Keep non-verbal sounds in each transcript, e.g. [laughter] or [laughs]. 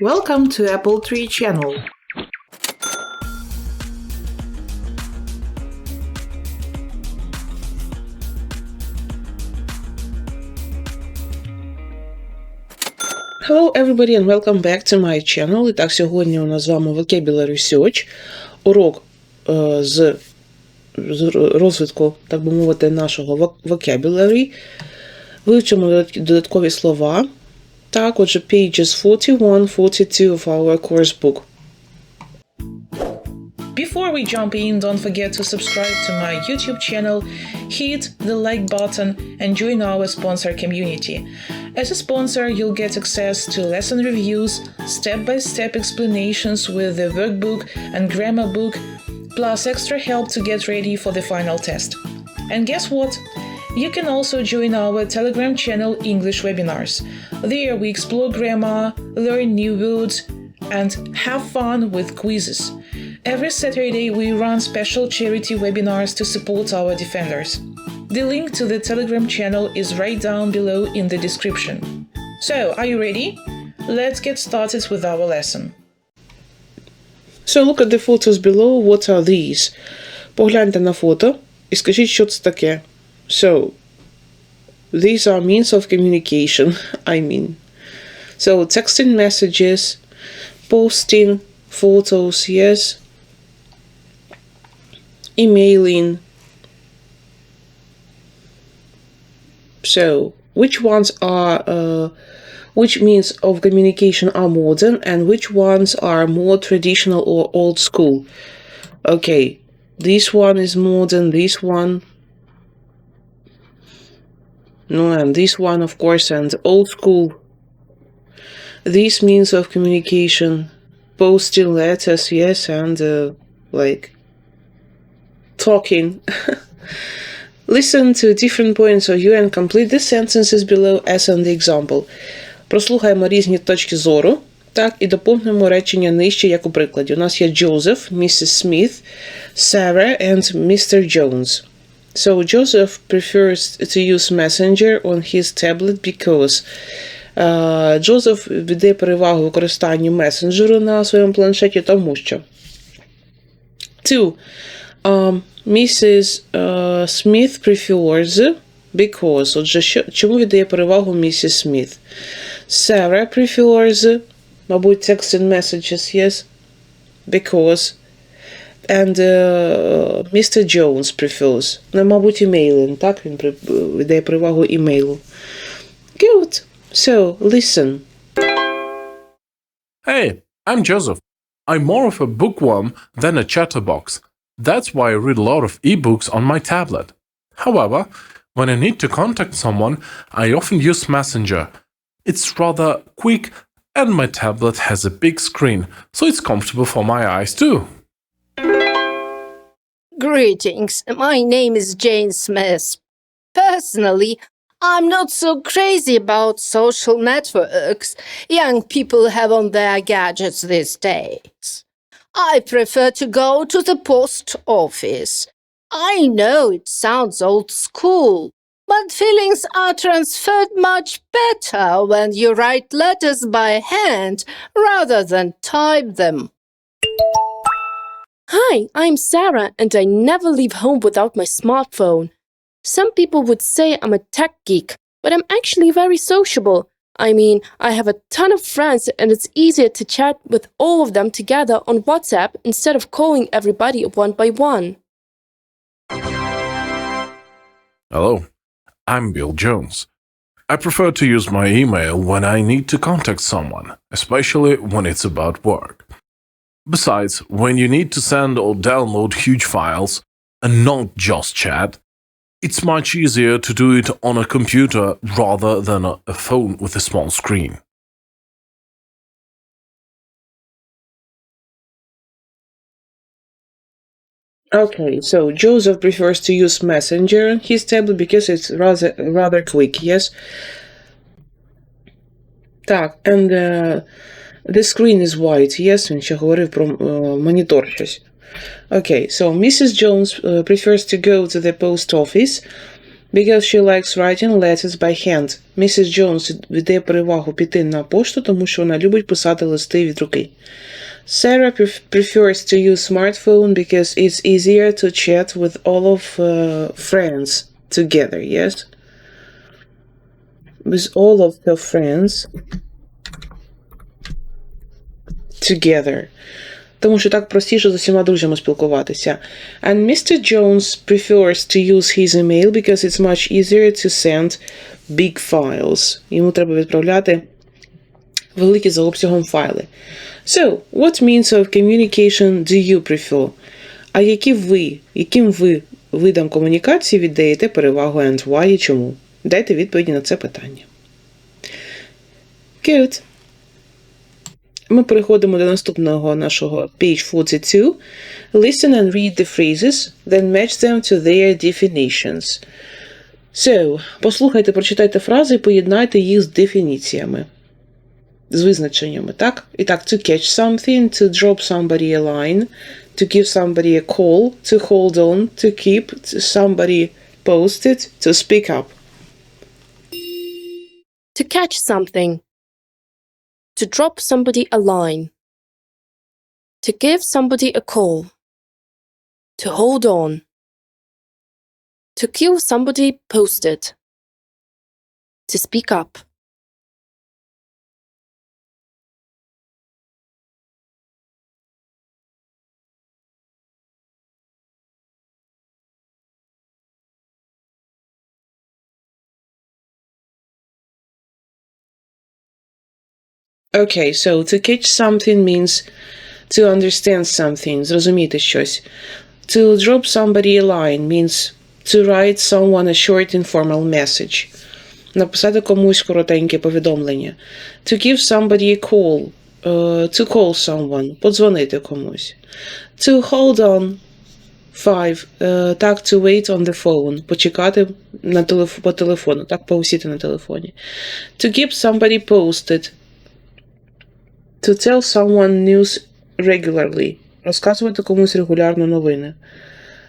Welcome to Apple Tree channel. Hello everybody and welcome back to my channel. І так, сьогодні у нас з вами Vocabulary Search. Урок е, з, з розвитку, так би мовити, нашого vocabulary. Вивчимо додаткові слова. Tag the pages 41-42 of our course book. Before we jump in, don't forget to subscribe to my YouTube channel, hit the like button and join our sponsor community. As a sponsor, you'll get access to lesson reviews, step-by-step explanations with the workbook and grammar book, plus extra help to get ready for the final test. And guess what? You can also join our Telegram channel English Webinars. There we explore grammar, learn new words, and have fun with quizzes. Every Saturday, we run special charity webinars to support our defenders. The link to the Telegram channel is right down below in the description. So, are you ready? Let's get started with our lesson. So, look at the photos below. What are these? Погляньте на фото і скажіть, що це таке. So, these are means of communication, [laughs] I mean. So, texting messages, posting photos, yes, emailing. So, which ones are, uh, which means of communication are modern and which ones are more traditional or old school? Okay, this one is modern, this one. No, and this one, of course, and old school. These means of communication, posting letters, yes, and uh, like talking. [laughs] Listen to different points of view and complete the sentences below as on the example. Прослухаємо різні точки зору, так, і доповнимо речення нижче, як у прикладі. У нас є Джозеф, місіс Сміт, Sarah and Mr. Jones. So Joseph prefers to use Messenger on his tablet because uh, Джозеф віддає перевагу використанню месенджеру на своєму планшеті, тому що Two. Um, Mrs. Uh, Smith prefers because. Отже, що, чому віддає перевагу місіс Сміт? Sarah prefers, мабуть, texting messages, yes? Because. And uh, Mr. Jones prefers. Ну, мабуть, email, так? Він при- віддає перевагу імейлу. Good. So, listen. Hey, I'm Joseph. I'm more of a bookworm than a chatterbox. That's why I read a lot of ebooks on my tablet. However, when I need to contact someone, I often use Messenger. It's rather quick and my tablet has a big screen, so it's comfortable for my eyes too. Greetings, my name is Jane Smith. Personally, I'm not so crazy about social networks young people have on their gadgets these days. I prefer to go to the post office. I know it sounds old school, but feelings are transferred much better when you write letters by hand rather than type them. Hi, I'm Sarah, and I never leave home without my smartphone. Some people would say I'm a tech geek, but I'm actually very sociable. I mean, I have a ton of friends, and it's easier to chat with all of them together on WhatsApp instead of calling everybody one by one. Hello, I'm Bill Jones. I prefer to use my email when I need to contact someone, especially when it's about work. Besides, when you need to send or download huge files and not just chat, it's much easier to do it on a computer rather than a, a phone with a small screen. Okay, so Joseph prefers to use Messenger on his tablet because it's rather rather quick, yes? Так, and uh, the screen is white, yes? Він ще говорив про uh, монітор щось. Okay, so Mrs. Jones uh, prefers to go to the post office Because she likes writing letters by hand. Місіс Джонс віддає перевагу піти на пошту, тому що вона любить писати листи від руки. Sarah pref- prefers to use smartphone because it's easier to chat with all of uh, friends together, yes? With all of her friends together. Тому що так простіше з усіма друзями спілкуватися. And Mr. Jones prefers to use his email because it's much easier to send big files. Йому треба відправляти великі за обсягом файли. So, what means of communication do you prefer? А які ви, яким ви видам комунікації віддаєте перевагу and why і чому? Дайте відповіді на це питання. Good. Ми переходимо до наступного нашого page 42. Listen and read the phrases, then match them to their definitions. So, послухайте, прочитайте фрази і поєднайте їх з дефініціями. З визначеннями, так? І так, to catch something, to drop somebody a line, to give somebody a call, to hold on, to keep to somebody posted, to speak up. To catch something. To drop somebody a line. To give somebody a call. To hold on. To kill somebody posted. To speak up. Okay, so to catch something means to understand something, зрозуміти щось. To drop somebody a line means to write someone a short informal message. Написати комусь коротеньке повідомлення. To give somebody a call. uh, to call someone. Подзвонити комусь. To hold on. Five. Uh, так, to wait on the phone. Почекати на телеф- по телефону. Так, повисіти на телефоні. To keep somebody posted. To tell someone news regularly. Розказувати комусь регулярно новини.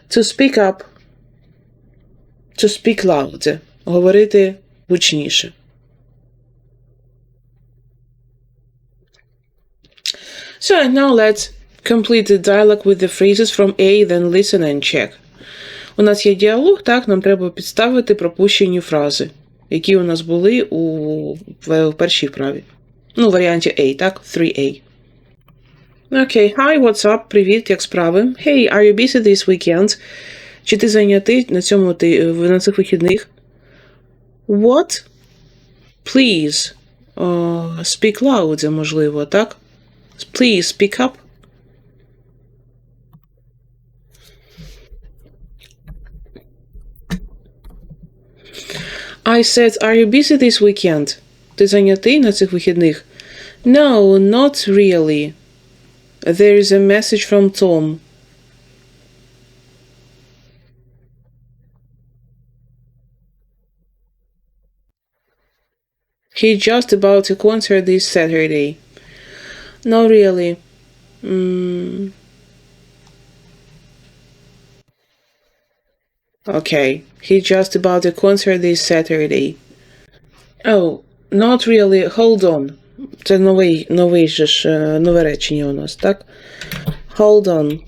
To speak up. To speak loud. Говорити гучніше. So now let's complete the dialogue with the phrases from A, then listen and check. У нас є діалог, так, нам треба підставити пропущені фрази, які у нас були у в, першій вправі. Ну, в варіанті A, так? 3A. Окей, hi, what's up? Привіт, як справи? Hey, are you busy this weekend? Чи ти зайнятий на цьому ти на цих вихідних? What? Please. Uh, speak loud, можливо, так? Please speak up. I said, are you busy this weekend? Ти зайнятий на цих вихідних? No, not really. There is a message from Tom. He's just about a concert this Saturday. No, really. Mm. Okay, he's just about a concert this Saturday. Oh, not really. Hold on. Це новий, е, нове речення у нас, так? Hold on.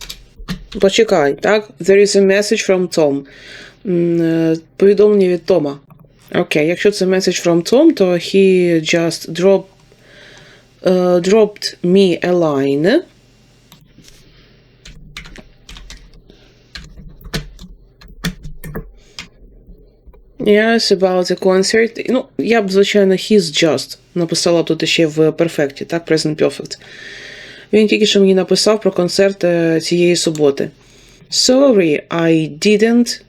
Почекай, так? There is a message from Tom. Е, Повідомлення від Тома. Окей, якщо це from Tom, то he just uh, dropped me a line. Yes, about the concert. Ну, я б, звичайно, he's just написала тут ще в перфекті, так, present perfect. Він тільки що мені написав про концерт е, цієї суботи. Sorry, I didn't.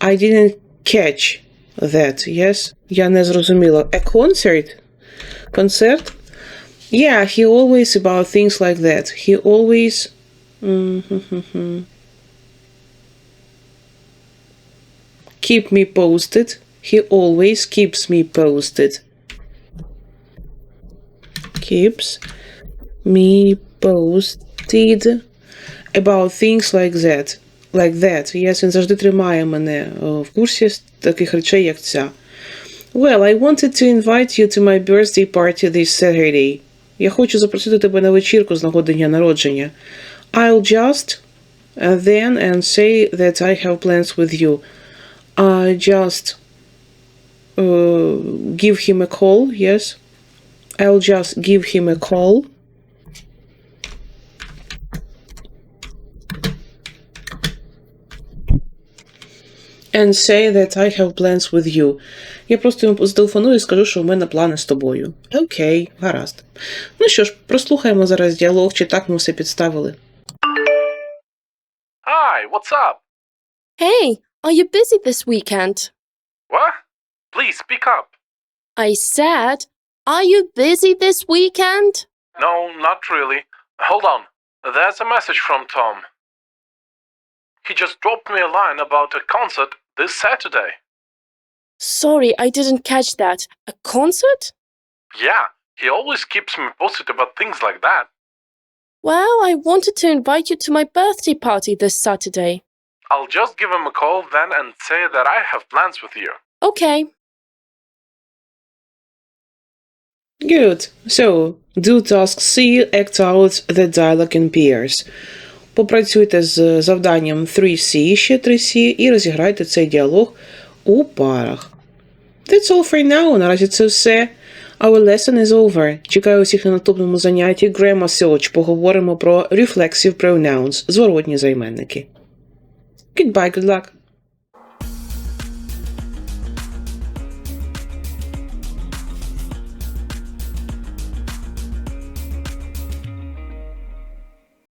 I didn't catch that, yes? Я не зрозуміла. A concert? Концерт? Yeah, he always about things like that. He always. Mhm. keep me posted. He always keeps me posted. Keeps me posted about things like that. like that. Yes, він завжди тримає мене е, в курсі з таких речей, як ця. Well, I wanted to invite you to my birthday party this Saturday. Я хочу запросити тебе на вечірку з нагоди дня народження. I'll just uh, then and say that I have plans with you. I just uh, give him a call, yes. I'll just give him a call. And say that I have plans with you. Я просто йому зателефоную і скажу, що в мене плани з тобою. Окей, гаразд. Ну що ж, прослухаємо зараз діалог, чи так ми все підставили. Hi, what's up? Hey, are you busy this weekend? What? Please speak up. I said, are you busy this weekend? No, not really. Hold on. There's a message from Tom. He just dropped me a line about a concert this Saturday. Sorry, I didn't catch that. A concert? Yeah, he always keeps me posted about things like that. Well, I wanted to invite you to my birthday party this Saturday. I'll just give him a call then and say that I have plans with you. Okay. Good. So, do task C, act out the dialogue in pairs. Попрацюйте з завданням 3C, ще 3C, і розіграйте цей діалог у парах. That's all for now. Наразі це все. Our lesson is over. Чекаю усіх на наступному занятті Grammar Search. Поговоримо про reflexive pronouns, зворотні займенники. Goodbye, good luck.